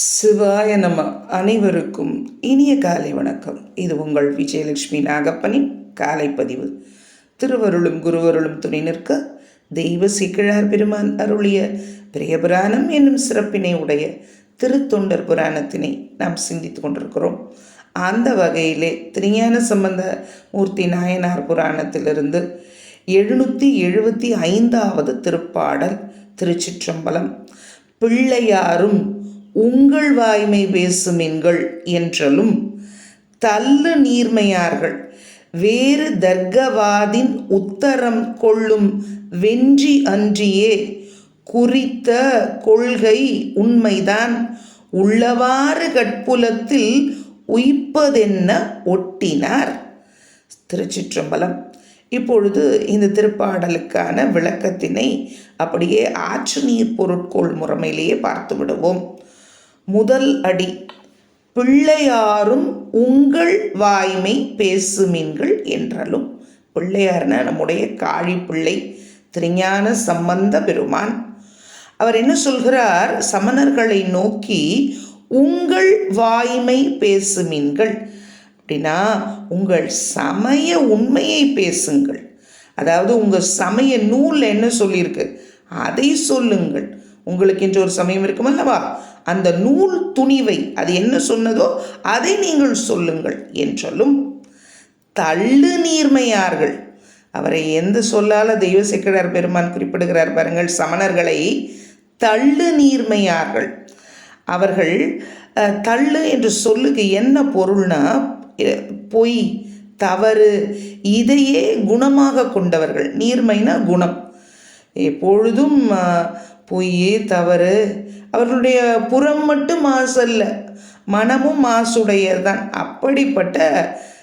சிவாய நம்ம அனைவருக்கும் இனிய காலை வணக்கம். இது உங்கள் விஜயலட்சுமி நாகப்பனின் காலை பதிவு. திருவருளும் குருவருளும் துணை நிற்க தெய்வ சிக்கிழார் பெருமான் அருளிய பிரியபுராணம் என்னும் சிறப்பினை உடைய திருத்தொண்டர் புராணத்தினை நாம் சிந்தித்து கொண்டிருக்கிறோம். அந்த வகையிலே திருஞான சம்பந்த மூர்த்தி நாயனார் புராணத்திலிருந்து எழுநூற்றி எழுபத்தி ஐந்தாவது திருப்பாடல் திருச்சிற்றம்பலம். பிள்ளையாரும் உங்கள் வாய்மை பேசுமின்கள் என்றலும் தள்ளு நீர்மையார்கள். வேறு தர்க்கவாதின் உத்தரம் கொள்ளும் வென்றி அன்றியே குறித்த கொள்கை உண்மைதான். உள்ளவாறு கட்புலத்தில் உயிப்பதென்ன ஒட்டினார்? திருச்சிற்றம்பலம். இப்பொழுது இந்த திருப்பாடலுக்கான விளக்கத்தினை அப்படியே ஆற்று நீர் பொருட்கோள் முறைமையிலேயே பார்த்து விடுவோம் முதல் அடி. பிள்ளையாரும் உங்கள் வாய்மை பேசுமீன்கள் என்றாலும். பிள்ளையார்னா நம்முடைய காழி பிள்ளை திருஞான சம்பந்த பெருமான். அவர் என்ன சொல்கிறார்? சமணர்களை நோக்கி உங்கள் வாய்மை பேசுமீன்கள். அப்படின்னா உங்கள் சமய உண்மையை பேசுங்கள். அதாவது உங்கள் சமய நூலில் என்ன சொல்லியிருக்கு? அதை சொல்லுங்கள். உங்களுக்கு என்று ஒரு சமயம் இருக்குமல்லவா? அந்த நூல் துணிவை அது என்ன சொன்னதோ அதை நீங்கள் சொல்லுங்கள் என்றாலும் தள்ளு நீர்மையார்கள். அவரை எந்த சொல்லால தெய்வ செக்கிழார் பெருமான் குறிப்பிடுகிறார் பாருங்கள் சமணர்களை தள்ளு நீர்மையார்கள். அவர்கள் தள்ளு என்று சொல்லுக்கு என்ன பொருள்னா பொய் தவறு இதையே குணமாக கொண்டவர்கள். நீர்மைனா குணம். எப்பொழுதும் பொய் தவறு. அவர்களுடைய புறம் மட்டும் மாசல்ல மனமும் மாசுடையதுதான். அப்படிப்பட்ட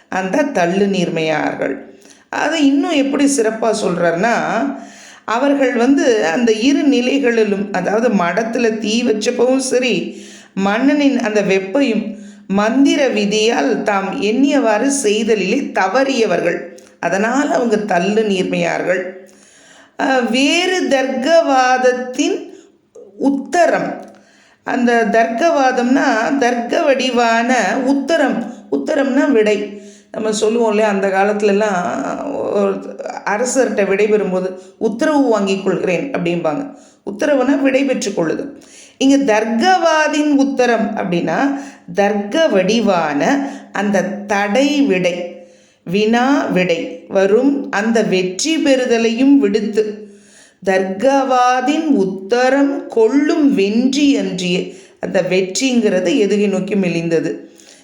அந்த தள்ளு நீர்மையார்கள். அதை இன்னும் எப்படி சிறப்பாக சொல்கிறாருன்னா அவர்கள் வந்து அந்த இரு நிலைகளிலும் அதாவது மடத்தில் தீ வச்சப்பவும் சரி மன்னனின் அந்த வெப்பையும் மந்திர விதியால் தாம் எண்ணியவாறு செய்தலிலே தவறியவர்கள். அதனால் அவங்க தள்ளு நீர்மையார்கள். வேறு தர்க்கவாதத்தின் உத்தரம். அந்த தர்க்கவாதம்னா தர்க்க வடிவான உத்தரம். உத்தரம்னா விடை. நம்ம சொல்லுவோம் இல்லையா அந்த காலத்துலலாம் அரசர்கிட்ட விடைபெறும்போது உத்தரவு வாங்கி கொள்கிறேன் அப்படிம்பாங்க. உத்தரவுனா விடை கொள்ளுது. இங்கே தர்க்கவாதின் உத்தரம் அப்படின்னா தர்க்க வடிவான அந்த தடை விடை வினா விடை வரும் அந்த வெற்றி பெறுதலையும் விடுத்து தர்காவாதின் உத்தரம் கொள்ளும் வென்றி அன்றிய. அந்த வெற்றிங்கிறது எதுகை நோக்கி மெலிந்தது.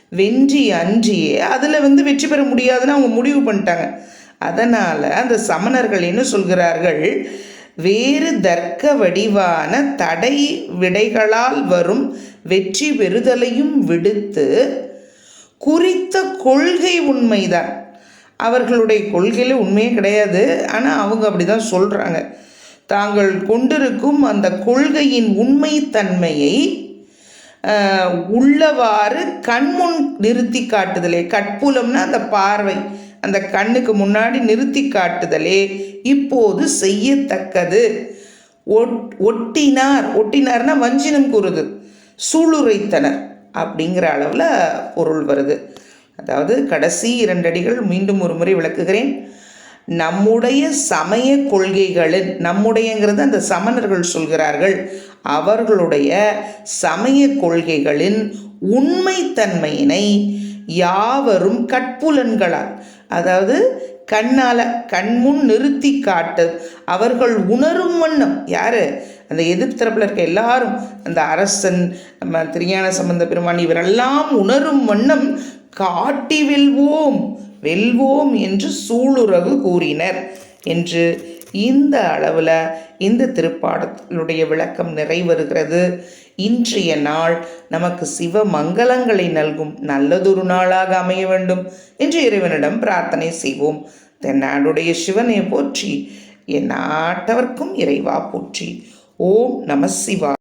வென்றி அன்றியே. அதில் வந்து வெற்றி பெற முடியாதுன்னு அவங்க முடிவு பண்ணிட்டாங்க. அதனால் அந்த சமணர்கள் என்ன சொல்கிறார்கள்? வேறு தர்க்க வடிவான தடை விடைகளால் வரும் வெற்றி பெறுதலையும் விடுத்து குறித்த கொள்கை உண்மைதான். அவர்களுடைய கொள்கையில் உண்மையே கிடையாது. ஆனால் அவங்க அப்படி தான் சொல்கிறாங்க தாங்கள் கொண்டிருக்கும் அந்த கொள்கையின் உண்மைத்தன்மையை தன்மையை உள்ளவாறு கண்முன் நிறுத்தி காட்டுதலே. கட்புலம்னா அந்த பார்வை. அந்த கண்ணுக்கு முன்னாடி நிறுத்தி காட்டுதலே. இப்போது செய்யத்தக்கது. ஒட் ஒட்டினார். ஒட்டினார்னா வஞ்சினம் கூறுது. சூளுரைத்தனர் அப்படிங்கிற அளவில் பொருள் வருது. அதாவது கடைசி இரண்டடிகள் மீண்டும் ஒரு முறை விளக்குகிறேன். நம்முடைய சமய கொள்கைகளின் நம்முடையங்கிறது அந்த சமணர்கள் சொல்கிறார்கள் அவர்களுடைய சமய கொள்கைகளின் உண்மைத்தன்மையினை யாவரும் கட்புலன்களால் அதாவது கண்ணால் கண்முன் நிறுத்தி காட்டு அவர்கள் உணரும் வண்ணம். யார்? அந்த எதிர்த்தரப்பில் இருக்க எல்லாரும் அந்த அரசன் நம்ம திரியான சம்பந்த பெருமான் இவரெல்லாம் உணரும் வண்ணம் காட்டி வெல்வோம் வெல்வோம் என்று சூளுறவு கூறினர். என்று இந்த அளவில் இந்த திருப்பாடலுடைய விளக்கம் நிறைவருகிறது. இன்றைய நாள் நமக்கு சிவ மங்களங்களை நல்கும் நல்லதொரு நாளாக அமைய வேண்டும் என்று இறைவனிடம் பிரார்த்தனை செய்வோம். தென்னாடுடைய சிவனை போற்றி என் நாட்டவர்க்கும் இறைவா போற்றி. ஓம் நம சிவா